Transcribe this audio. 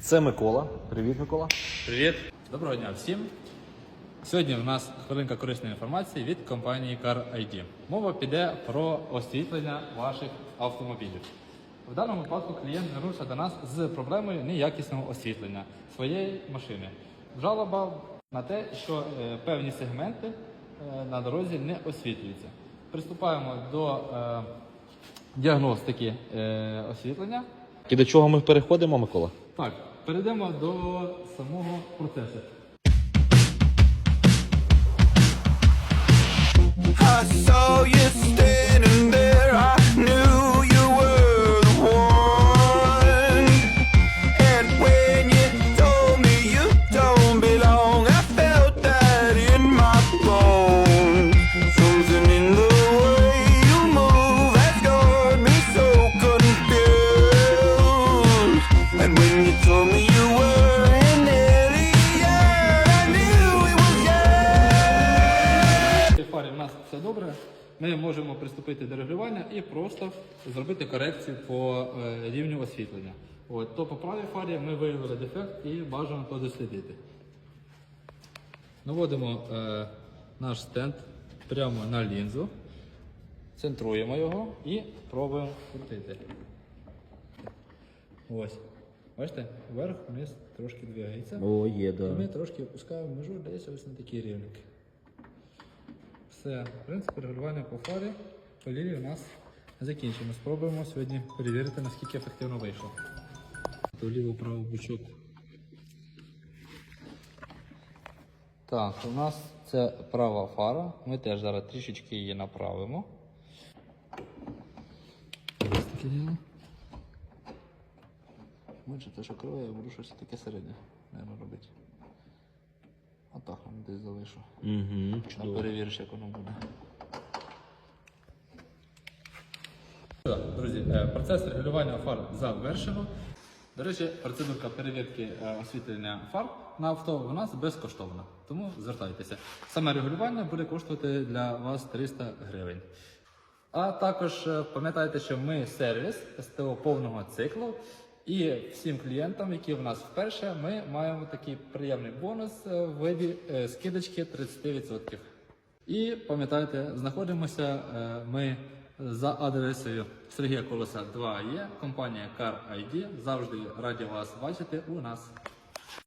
Це Микола. Привіт, Микола. Привіт! Доброго дня всім! Сьогодні в нас хвилинка корисної інформації від компанії CarID. Мова піде про освітлення ваших автомобілів. В даному випадку клієнт звернувся до нас з проблемою неякісного освітлення своєї машини. Жалоба на те, що е, певні сегменти е, на дорозі не освітлюються. Приступаємо до е, діагностики е, освітлення. І до чого ми переходимо, Микола? Так, перейдемо до самого процесу. Все. Ми можемо приступити до регулювання і просто зробити корекцію по е, рівню освітлення. От, то по правій фарі ми виявили дефект і бажано то дослідити. Наводимо е, наш стенд прямо на лінзу, центруємо його і пробуємо крутити. Ось. Бачите, вверх, вниз трошки двигається. О, є, І ми трошки опускаємо межу десь ось на такі рівники. Все, в принципі, регулювання по фарі по лілії у нас закінчено. Спробуємо сьогодні перевірити, наскільки ефективно вийшло. То ліву праву бучок. Так, у нас це права фара. Ми теж зараз трішечки її направимо. Ось таке діло. Бачите, те, що криве, я буду щось таке середнє, мабуть, робити. Отак воно десь залишу. Угу, Там перевіриш, як воно буде. Друзі, е, процес регулювання фар завершено. До речі, процедурка перевірки е, освітлення фар на авто у нас безкоштовна, тому звертайтеся. Саме регулювання буде коштувати для вас 300 гривень. А також е, пам'ятайте, що ми сервіс СТО повного циклу. І всім клієнтам, які в нас вперше, ми маємо такий приємний бонус е, в виді е, скидочки 30%. І пам'ятайте, знаходимося е, ми за адресою Сергія Колоса 2 є компанія Car ID. Завжди раді вас бачити у нас.